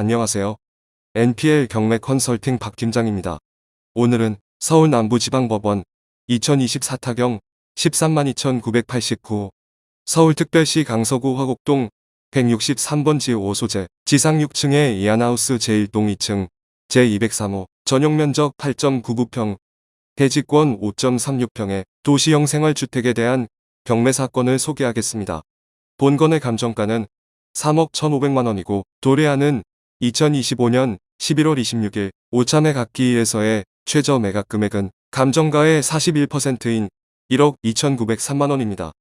안녕하세요. NPL 경매 컨설팅 박 팀장입니다. 오늘은 서울 남부지방법원 2024 타경 13만 2989 서울특별시 강서구 화곡동 163번 지 5 소재 지상 6층에 이안하우스 제1동 2층 제203호 전용 면적 8.99평 대지권 5.36평의 도시형 생활주택에 대한 경매 사건을 소개하겠습니다. 본건의 감정가는 3억 1,500만 원이고 도래하는 2025년 11월 26일 오차매 각기에서의 최저 매각 금액은 감정가의 41%인 1억 2,903만 원입니다.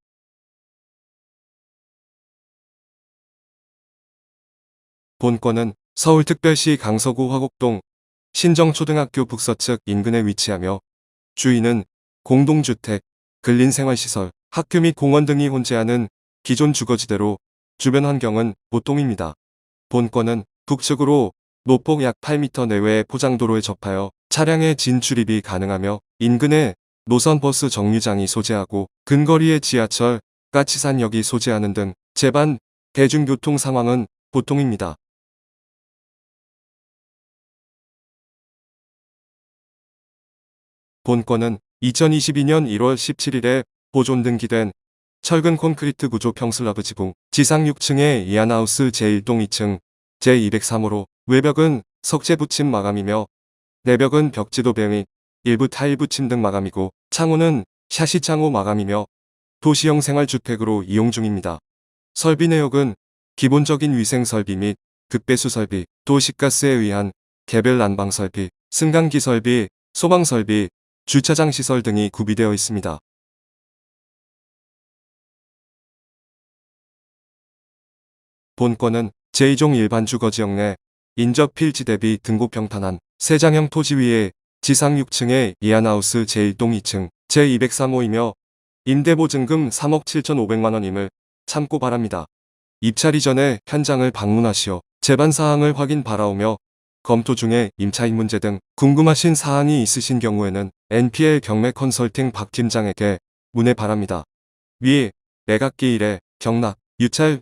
본건은 서울특별시 강서구 화곡동 신정초등학교 북서측 인근에 위치하며 주인은 공동주택, 근린생활시설, 학교 및 공원 등이 혼재하는 기존 주거지대로 주변 환경은 보통입니다. 본건은 북측으로 노폭 약 8m 내외의 포장도로에 접하여 차량의 진출입이 가능하며 인근에 노선 버스 정류장이 소재하고 근거리에 지하철, 까치산역이 소재하는 등 제반 대중교통 상황은 보통입니다. 본건은 2022년 1월 17일에 보존 등기된 철근 콘크리트 구조 평슬러브 지붕 지상 6층에 이안하우스 제1동 2층 제203호로 외벽은 석재 붙임 마감이며 내벽은 벽지도 배및 일부 타일 붙임 등 마감이고 창호는 샤시 창호 마감이며 도시형 생활주택으로 이용 중입니다. 설비 내역은 기본적인 위생 설비 및 급배수 설비, 도시가스에 의한 개별 난방 설비, 승강기 설비, 소방 설비, 주차장 시설 등이 구비되어 있습니다. 본건은 제2종 일반 주거지역 내 인접 필지 대비 등고 평탄한 세장형 토지 위에 지상 6층에 이안하우스 제1동 2층 제203호이며 임대보증금 3억 7,500만 원임을 참고 바랍니다. 입찰 이 전에 현장을 방문하시어 제반 사항을 확인 바라오며 검토 중에 임차인 문제 등 궁금하신 사항이 있으신 경우에는 NPL 경매 컨설팅 박 팀장에게 문의 바랍니다. 위 매각기 일에 경락, 유찰